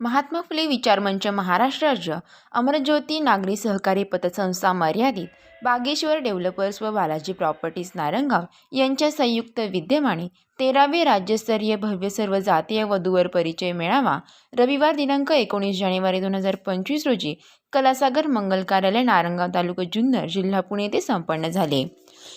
महात्मा फुले विचारमंच महाराष्ट्र राज्य. अमरज्योती नागरी सहकारी पतसंस्था मर्यादित. बागेश्वर डेव्हलपर्स व बालाजी प्रॉपर्टीज नारंगाव. यांच्या संयुक्त विद्यमाने तेरावे राज्यस्तरीय भव्य सर्व जातीय वधूवर परिचय मेळावा रविवार दिनांक एकोणीस जानेवारी दोन हजार पंचवीस रोजी कलासागर मंगल कार्यालय नारंगाव तालुका जुन्नर जिल्हा पुणे येथे संपन्न झाले.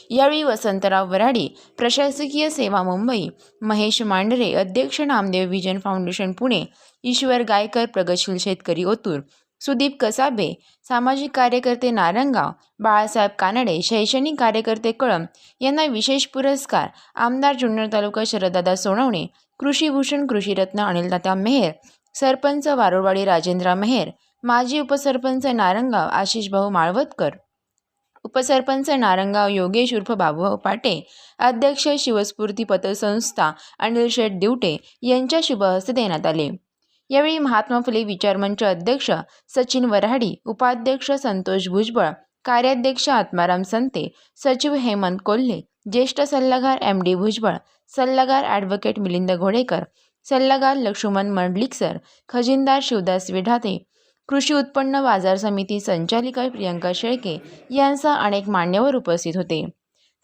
यावेळी वसंतराव वराडे प्रशासकीय सेवा मुंबई महेश मांढरे अध्यक्ष नामदेव विजन फाउंडेशन पुणे ईश्वर गायकर प्रगतशील शेतकरी ओतूर सुदीप कसाबे सामाजिक कार्यकर्ते नारंगाव बाळासाहेब कानडे शैक्षणिक कार्यकर्ते कळम यांना विशेष पुरस्कार आमदार जुन्नर तालुका शरददादा सोनवणे कृषीभूषण कृषीरत्न अनिलदादा मेहेर सरपंच वारुळवाडी राजेंद्र मेहेर माजी उपसरपंच नारंगाव आशिष भाऊ माळवतकर. उपसरपंच नारंगाव योगेश उर्फ बाबूभाऊ पाटे अध्यक्ष शिवस्फूर्ती पतसंस्था अनिल शेठ दिवटे यांच्या शुभहस्ते देण्यात आले. यावेळी महात्मा फुले विचारमंच अध्यक्ष सचिन वराडी उपाध्यक्ष संतोष भुजबळ कार्याध्यक्ष आत्माराम संते सचिव हेमंत कोल्हे ज्येष्ठ सल्लागार एम डी भुजबळ सल्लागार ॲडव्होकेट मिलिंद घोडेकर सल्लागार लक्ष्मण मंडलिकसर खजिनदार शिवदास विढाते कृषी उत्पन्न बाजार समिती संचालिका प्रियंका शेळके यांसह अनेक मान्यवर उपस्थित होते.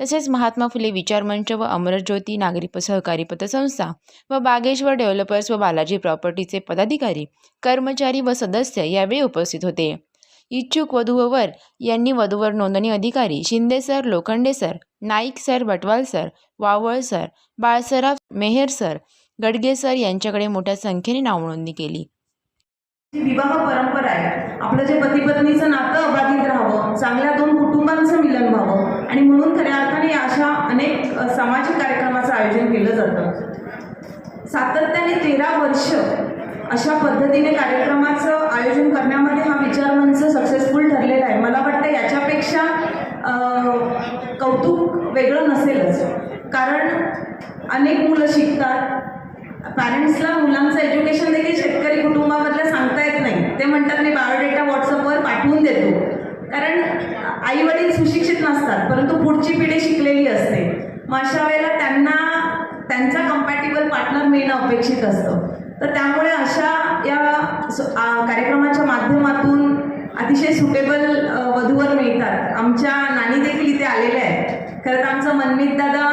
तसेच महात्मा फुले विचारमंच व अमरज्योती नागरी प- सहकारी पतसंस्था व बागेश्वर डेव्हलपर्स व बालाजी प्रॉपर्टीचे पदाधिकारी कर्मचारी व सदस्य यावेळी उपस्थित होते. इच्छुक वधूवर यांनी वधूवर नोंदणी अधिकारी Shinde sir Lokhande sir Naik sir Batwal sir Waval sir Balsaraf Meher sir Gadge sir यांच्याकडे मोठ्या संख्येने नावनोंदणी केली. जी विवाह परंपरा आहे आपलं जे पती पत्नीचं नातं अबाधित राहावं चांगल्या दोन कुटुंबांचं मिलन व्हावं आणि म्हणून खऱ्या अर्थाने अशा अनेक सामाजिक कार्यक्रमाचं आयोजन केलं जातं. सातत्याने तेरा वर्ष अशा पद्धतीने कार्यक्रमाचं आयोजन करण्यामध्ये हा विचारमंच सक्सेसफुल ठरलेला आहे. मला वाटतं याच्यापेक्षा कौतुक वेगळं नसेलच. कारण अनेक मुलं शिकतात पॅरेंट्सला मुलांचं एज्युकेशन देखील शेतकरी कुटुंबामधलं सांगता येत नाही. ते म्हणतात मी बायोडेटा व्हॉट्सअपवर पाठवून देतो. कारण आई वडील सुशिक्षित नसतात परंतु पुढची पिढी शिकलेली असते. मग अशा वेळेला त्यांना त्यांचा कम्पॅटेबल पार्टनर मिळणं अपेक्षित असतं. तर त्यामुळे अशा या कार्यक्रमाच्या माध्यमातून अतिशय सुटेबल वधूवर मिळतात. आमच्या नानी देखील इथे आलेल्या आहेत. खरं तर आमचं मनमित दादा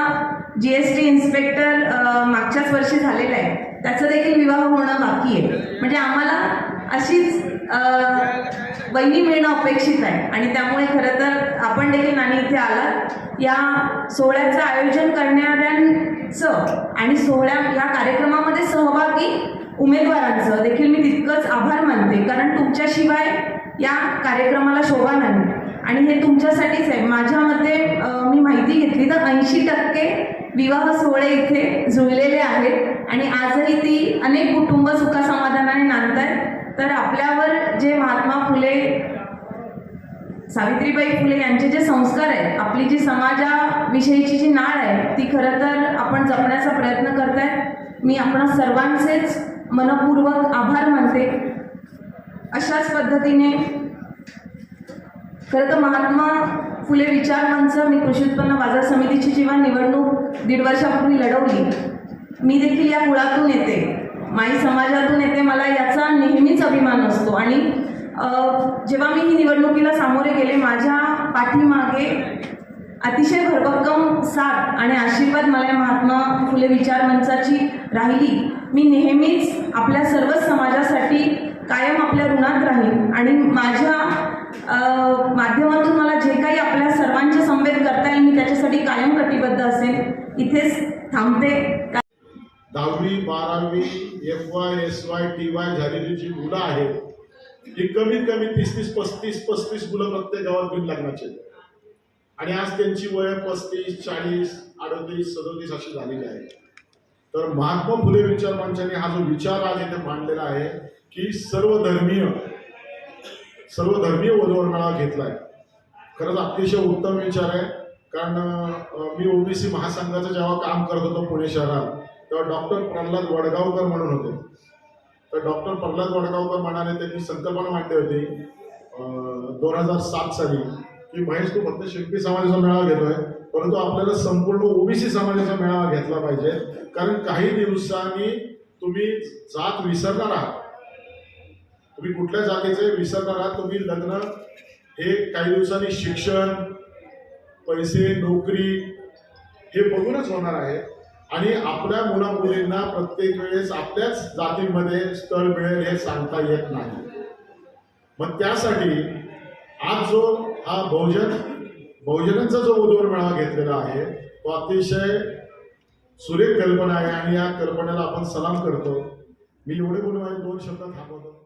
जी एस टी इन्स्पेक्टर मागच्याच वर्षी झालेला आहे. त्याचं देखील विवाह होणं बाकी आहे. म्हणजे आम्हाला अशीच बहिणी मिळणं अपेक्षित आहे. आणि त्यामुळे खरं तर आपण देखील नाणी इथे आलात. या सोहळ्याचं आयोजन करणाऱ्यांचं आणि सोहळ्या या कार्यक्रमामध्ये सहभागी उमेदवारांचं देखील मी तितकंच आभार मानते. कारण तुमच्याशिवाय या कार्यक्रमाला शोभा नाही. आणि हे तुमच्यासाठीच आहे. माझ्या मते मी माहिती घेतली तर ऐंशी टक्के विवाह सोहळे इथे जुळलेले आहेत. आणि आजही ती अनेक कुटुंब सुखासमाधानाने नांदत आहेत तर आपल्यावर जे महात्मा फुले सावित्रीबाई फुले यांचे जे संस्कार आहेत आपली जी समाजाविषयीची जी नाळ आहे ती खरं तर आपण जपण्याचा प्रयत्न करतायत. मी आपण सर्वांचेच मनपूर्वक आभार मानते. अशाच पद्धतीने खरं तर महात्मा फुले विचार मंच मी कृषी उत्पन्न बाजार समितीची जेव्हा निवडणूक दीड वर्षापूर्वी लढवली मी देखील या कुळातून येते. माई समाजातून येते मला याचा नेहमीच अभिमान असतो. आणि जेव्हा मी ही निवडणुकीला सामोरे गेले माझ्या पाठीमागे अतिशय भरभक्कम साथ आणि आशीर्वाद मला या महात्मा फुले विचार मंचाची राहिली. मी नेहमीच आपल्या सर्वच समाजासाठी कायम आपल्या ऋणात राहील. आणि माझ्या माध्यमातून मला जे काही आपल्या सर्वांचे संवेद करता येईल मी त्याच्यासाठी कायम कटिबद्ध असेल. इथेच थांबते. दहावी बारावी F Y S Y T Y झालेली जी मुलं आहेत ही कमीत कमी तीस तीस पस्तीस पस्तीस मुलं प्रत्येक गावात घेऊन लग्नाचे. आणि आज त्यांची वय पस्तीस चाळीस अडतीस सदोतीस अशी झालेली आहे. तर महात्मा फुले विचार मंचाने हा जो विचार आज इथे मांडलेला आहे की सर्वधर्मीय सर्वधर्मीय वधूवर्णाला घेतला आहे खरंच अतिशय उत्तम विचार आहे. कारण मी ओबीसी महासंघाचं जेव्हा काम करत होतो पुणे शहरात तेव्हा डॉक्टर प्रल्हाद वडगावकर म्हणून होते. तर डॉक्टर प्रल्हाद वडगावकर म्हणाले त्यांनी संकल्पना मांडली होती दोन हजार सात साली की महेश तू फक्त शिल्पी समाजाचा मेळावा घेतोय. परंतु आपल्याला संपूर्ण ओबीसी समाजाचा मेळावा घेतला पाहिजे. कारण काही दिवसांनी तुम्ही जात विसरणार आहात. तुम्ही कुठल्या जातीचे विसरणार आहात तुम्ही लग्न हे काही दिवसांनी शिक्षण पैसे नोकरी हे बघूनच होणार आहे. आणि आपल्या मुला मुलींना प्रत्येक वेळेस आपल्याच जातीमध्ये स्थळ मिळेल हे सांगता येत नाही. मग त्यासाठी आज जो हा बहुजन बहुजनांचा जो उद्योग मेळावा घेतलेला आहे तो अतिशय सुरेख कल्पना आहे आणि या कल्पनेला आपण सलाम करतो. मी एवढे बोलून माझे दोन शब्द थांबवतो.